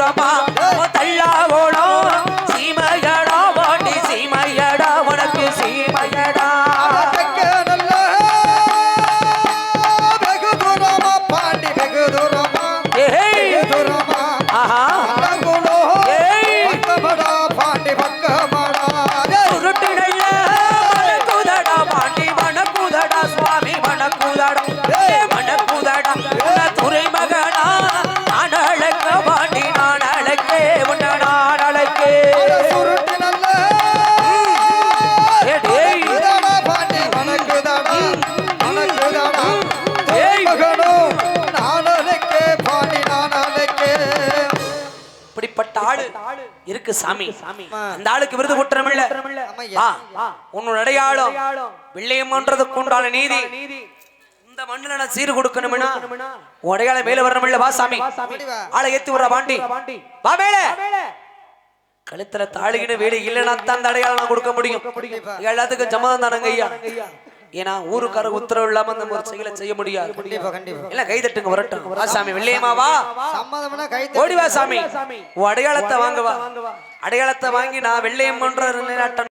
தூரமா தள்ளா ஓடும் சீமையடா பாண்டி சீமையடா உனக்கு சீமையடா. தூரமா? பாண்டி வெகு இருக்கு சாமி. அந்த ஆளுக்கு விருது குற்றம் இல்ல உன்னோட அடையாளம். வெள்ளையம்ன்றதுக்கு உண்டான நீதி. இந்த மண்ணுல நான் சீர் கொடுக்கணும்னா? அடையாளம் மேல வரணும் வா சாமி. ஆளை ஏத்தி விடுறா பாண்டி. வா மேல. கழுத்துல தாளிகின வேலை இல்லைன்னா தான் அந்த அடையாளம் நான் கொடுக்க முடியும். எல்லாத்துக்கும் சம்மதம் தானங்க ஐயா. ஏன்னா ஊருக்கார உத்தரவு இல்லாம அந்த ஒரு செயலை செய்ய முடியாது. கண்டிப்பா கண்டிப்பா. எல்லாம் கை தட்டுங்க வரட்டும். வா சாமி வெள்ளையம்மா வா சம்மதம்னா கை ஓடி வா சாமி. உன் அடையாளத்தை வாங்க வா. அடையாளத்தை வாங்கி நான் வெள்ளையம்மன்ற நிலைநாட்ட